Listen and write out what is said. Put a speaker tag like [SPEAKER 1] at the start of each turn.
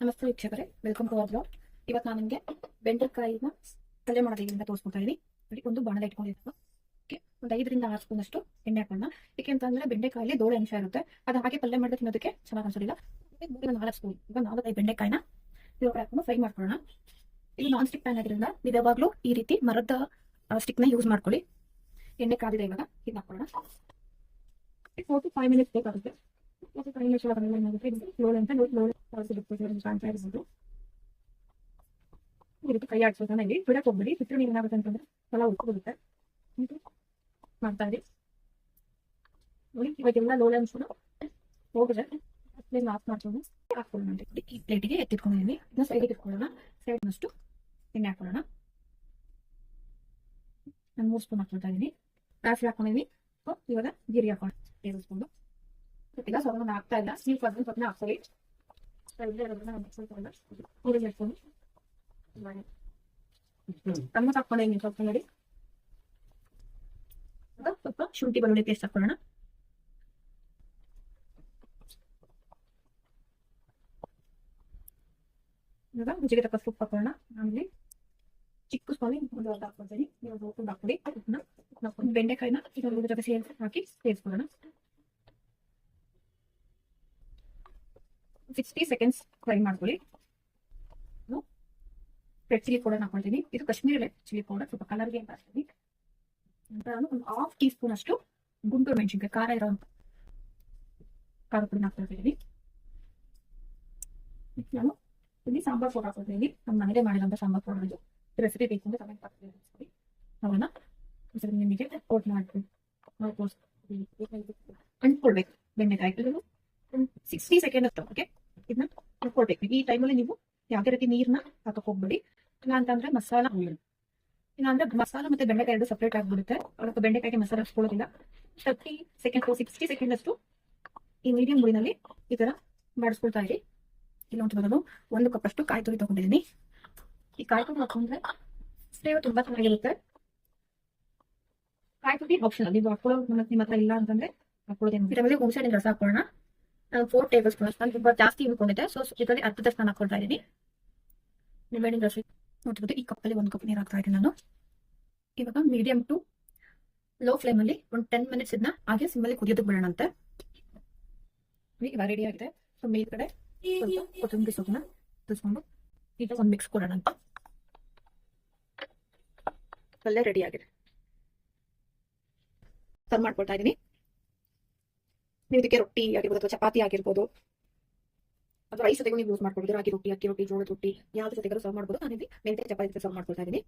[SPEAKER 1] ನಮಸ್ತೆ ವೀಕ್ಷಕರೇ welcome to our blog ಇವತ್ತು ನಾನು ನಿಮಗೆ ಬೆಂಡೆಕಾಯಿನ ಪಲ್ಯ ಮಾಡೋದ್ರಿಂದ ತೋರಿಸ್ಕೊತಾ ಇದ್ದೀನಿ ಒಂದು ಬಾಣದ ಇಟ್ಕೊಂಡಿದ್ದು ಓಕೆ, ಒಂದು ಐದರಿಂದ ಆರು ಸ್ಪೂನ್ ಅಷ್ಟು ಎಣ್ಣೆ ಹಾಕೋಣ. ಏಕೆ ಅಂತಂದ್ರೆ ಬೆಂಡೆಕಾಯಲ್ಲಿ ದೋಳೆ ಅಂಶ ಇರುತ್ತೆ. ಅದು ಹಾಗೆ ಪಲ್ಯ ಮಾಡಿದ್ರೆ ತಿನ್ನೋದಕ್ಕೆ ಚೆನ್ನಾಗಿ ಅನ್ಸೋದಿಲ್ಲ. ಮೂರಿಂದ ನಾಲ್ಕು ಸ್ಪೂನ್ ಈಗ ನಾಲ್ಕೈದು ಬೆಂಡೆಕಾಯಿನ ಇವಾಗ ಹಾಕೊಂಡು ಫ್ರೈ ಮಾಡ್ಕೊಳ್ಳೋಣ. ಇದು ನಾನ್ ಸ್ಟಿಕ್ ಪ್ಯಾನ್ ಆಗಿರೋದ್ರಿಂದ ನೀವು ಯಾವಾಗಲೂ ಈ ರೀತಿ ಮರದ ಸ್ಟಿಕ್ನ ಯೂಸ್ ಮಾಡ್ಕೊಳ್ಳಿ. ಎಣ್ಣೆ ಕಾದಿದೆ ಇವಾಗ ಇದು ಹಾಕೊಳ್ಳೋಣ. ಫೋರ್ಟಿ ಫೈವ್ ಮಿನಿಟ್ಸ್ ಬೇಕಾಗುತ್ತೆ. ಮತ್ತೆ ಶುರು ಅಂತ ಈ ರೀತಿ ಕೈ ಆಡ್ಸೋಣ ಇಲ್ಲಿ ಬಿಡಕ್ಕೆ ಹೋಗ್ಬೇಡಿ ಬಿಟ್ಟರೆ ನೀವು ಏನಾಗುತ್ತೆ ಅಂತಂದ್ರೆ ಹೊಲ ಉಳ್ಕೊಬಿಡುತ್ತೆ ಇದು ಮಾಡ್ತಾ ಇರಿ ನೋಡಿ ಇವತ್ತೆಲ್ಲ ಲೋಳೆ ಅನ್ಸ್ಕೊಂಡು ಹೋಗಿದೆ ಪ್ಲೇಟ್ ಆಫ್ ಮಾಡ್ಕೊಂಡು ಹಾಕೊಳ್ಳೋಣ ಈ ಪ್ಲೇಟಿಗೆ ಎತ್ತಿಟ್ಕೊಂಡಿದ್ದೀನಿ ಇದನ್ನ ಸೈಡಿಗೆ ಇಟ್ಕೊಳ್ಳೋಣ ಸೈಡ್ನಷ್ಟು ಹಾಕೊಳ್ಳೋಣ ನಾನು ಮೂರು ಸ್ಪೂನ್ ಹಾಕೊಳ್ತಾ ಇದ್ದೀನಿ ಕಾಫಿ ಹಾಕೊಂಡಿದ್ದೀನಿ ಇವಾಗ ಜೀರಿಗೆ ಹಾಕೊಂಡು ಟೇಬಲ್ ಈಗ ಸ್ವಲ್ಪ ಆಗ್ತಾ ಇಲ್ಲ ನೀವು ಸ್ವಲ್ಪ ಹಾಕ್ಕೊಳ್ಳಿ ಊರಿಗೆ ಇಟ್ಕೊಂಡು ಟೊಮೊಟೊ ಹಾಕೊಂಡಿದ್ದೀನಿ ಸ್ವಲ್ಪ ನೋಡಿ ಸ್ವಲ್ಪ ಶುಂಠಿ ಬೆಳ್ಳುಳ್ಳಿ ಪೇಸ್ಟ್ ಹಾಕೊಳ್ಳೋಣ ಇವಾಗ ರುಚಿಗೆ ತಕ್ಕ ಸೊಪ್ಪು ಹಾಕೊಳ್ಳೋಣ ಆಮೇಲೆ ಚಿಕ್ಕ ಸ್ಪೂನಿ ಒಂದು ಅರ್ಧ ಹಾಕೊಳ್ತೀನಿ ನೀವು ಉಪ್ಪು ಹಾಕೊಳ್ಳಿ ಹಾಕೊಂಡು ಬೆಂಡೆಕಾಯಿನ ಇದೊಂದು ಜೊತೆ ಸೇರಿಸಿ ಹಾಕಿ ಸೇರಿಸ್ಕೊಳ್ಳೋಣ ಸಿಕ್ಸ್ಟಿ ಸೆಕೆಂಡ್ಸ್ ಫ್ರೈ ಮಾಡ್ಕೊಳ್ಳಿ. ರೆಡ್ ಚಿಲ್ಲಿ ಪೌಡರ್ ಹಾಕೊಳ್ತೀನಿ ಇದು ಕಾಶ್ಮೀರಿ ರೆಡ್ ಚಿಲ್ಲಿ ಪೌಡರ್ ಸ್ವಲ್ಪ ಕಲರ್ಗೆ ಅಂತ ಹಾಕ್ತೀನಿ. ನಂತರ ನಾನು ಒಂದು ಹಾಫ್ ಟೀ ಸ್ಪೂನ್ ಅಷ್ಟು ಗುಂಟೂರು ಮೆಣಸಿನ್ಕಾಯಿ, ಖಾರ ಇರೋ ಖಾರ ಪುಡಿ ಹಾಕೊಳ್ತಿದ್ದೀನಿ ನಾನು ಇಲ್ಲಿ ಸಾಂಬಾರ್ ಪೌಡರ್ ಹಾಕೊಳ್ತೀನಿ ನಮ್ಮ ಮನೇಲೆ ಮಾಡಿದಂತ ಸಾಂಬಾರ್ ಪೌಡರ್ ಇದು. ರೆಸಿಪಿ ಬೇಕು ಅಂದ್ರೆ ಕಮೆಂಟ್ ಹಾಕ್ತೀನಿ ಅವನ್ನ ನಿಮಗೆ ಕೋಟ್ ಮಾಡ್ತೀನಿ. ಅಂಟ್ಕೊಳ್ಬೇಕು. ಬೆಂಡೆಕಾಯಿ ಇದು ಸಿಕ್ಸ್ಟಿ ಸೆಕೆಂಡ್ ಅಷ್ಟು ಓಕೆ ಇದನ್ನ ಹಾಕೊಳ್ಬೇಕು. ಈ ಟೈಮಲ್ಲಿ ನೀವು ಯಾವುದೇ ರೀತಿ ನೀರ್ನ ಹಾಕಕ್ ಹೋಗ್ಬೇಡಿ. ಇಲ್ಲ ಅಂತಂದ್ರೆ ಮಸಾಲ ಇಲ್ಲ ಅಂದ್ರೆ ಮಸಾಲ ಮತ್ತೆ ಬೆಂಡೆಕಾಯಿ ಎರಡು ಸಪ್ರೇಟ್ ಆಗ್ಬಿಡುತ್ತೆ. ಅದಕ್ಕೆ ಬೆಂಡೆಕಾಯಿಗೆ ಮಸಾಲ ಹಚ್ಕೊಳ್ಳೋದಿಲ್ಲ ತರ್ಟಿ ಸೆಕೆಂಡ್ ಸಿಕ್ಸ್ಟಿ ಸೆಕೆಂಡ್ ಅಷ್ಟು ಈ ಮೀಡಿಯಂ ಗುಡಿನಲ್ಲಿ ಈ ತರ ಮಾಡಿಸ್ಕೊಳ್ತಾ ಇರಿ. ಇಲ್ಲ ಅಂತ ಬರೋದು. ಒಂದು ಕಪ್ ಅಷ್ಟು ಕಾಯಿ ತುರಿ ತಗೊಂಡಿದ್ದೀನಿ. ಈ ಕಾಯಿ ತುರಿ ಹಾಕೊಂಡ್ರೆ ಫ್ಲೇವರ್ ತುಂಬಾ ಚೆನ್ನಾಗಿರುತ್ತೆ. ಕಾಯಿ ತುರಿ ಆಪ್ಷನ್ ನೀವು ಹಾಕೊಳ್ಳೋ ನಿಮ್ಮ ಹತ್ರ ಇಲ್ಲ ಅಂತಂದ್ರೆ ಹಾಕೊಳ್ಳೋದೇನು ಇದರಲ್ಲಿ ಹುಣಸೆ ಹಣ್ಣಿನ ರಸ ಹಾಕೊಳ್ಳೋಣ. ಫೋರ್ ಟೇಬಲ್ ಸ್ಪೂನ್ ನಾನು ತುಂಬ ಜಾಸ್ತಿ ಉಳ್ಕೊಂಡಿದೆ ಸೊ ಇದರಲ್ಲಿ ಅರ್ಧದಷ್ಟು ನಾನು ಹಾಕೊಳ್ತಾ ಇದ್ದೀನಿ. ನಿಂಬೆಹಣ್ಣಿನ ರಸ ನೋಡ್ಬೋದು ಈ ಕಪ್ಪಲ್ಲಿ ಒಂದು ಕಪ್ ನೀರು ಹಾಕ್ತಾ ಇದ್ದೀನಿ ನಾನು. ಇವಾಗ ಮೀಡಿಯಂ ಟು ಲೋ ಫ್ಲೇಮಲ್ಲಿ ಒಂದು ಟೆನ್ ಮಿನಿಟ್ಸ್ ಇದನ್ನ ಹಾಗೆ ಸಿಮ್ಮಲ್ಲಿ ಕುದಿಯೋದಕ್ಕೆ ಬಿಡೋಣಂತೆ ಇವಾಗ ರೆಡಿ ಆಗಿದೆ. ಸೊ ಮೇಲ್ಗಡೆ ಸ್ವಲ್ಪ ಕೊತ್ತಂಬರಿ ಸೊಪ್ಪನ್ನ ತಿಸ್ಕೊಂಡು ಈಗ ಒಂದು ಮಿಕ್ಸ್ ಕೊಡೋಣಂತ ಪಲ್ಯ ರೆಡಿ ಆಗಿದೆ. ಸರ್ವ್ ಮಾಡ್ಕೊಳ್ತಾ ಇದ್ದೀನಿ. ನೀವು ರೊಟ್ಟಿ ಆಗಿರ್ಬೋದು ಅಥವಾ ಚಪಾತಿ ಆಗಿರ್ಬೋದು. ಅಥವಾ ರೈಸ್ ಜೊತೆಗೂ ನೀವು ಯೂಸ್ ಮಾಡ್ಕೊಬಹುದು ರಾಗಿ ರೊಟ್ಟಿ, ಅಕ್ಕಿ ರೊಟ್ಟಿ, ಜೋಳದ ರೊಟ್ಟಿ, ಯಾವ್ದು ಜೊತೆಗಾರು ಸರ್ವ್ ಮಾಡ್ಬೋದು. ನಾನು ಇಲ್ಲಿ ಮೆಂತೆ ಚಪಾತಿ ಸರ್ವ್ ಮಾಡ್ಕೊಳ್ತಾ ಇದ್ದೀನಿ.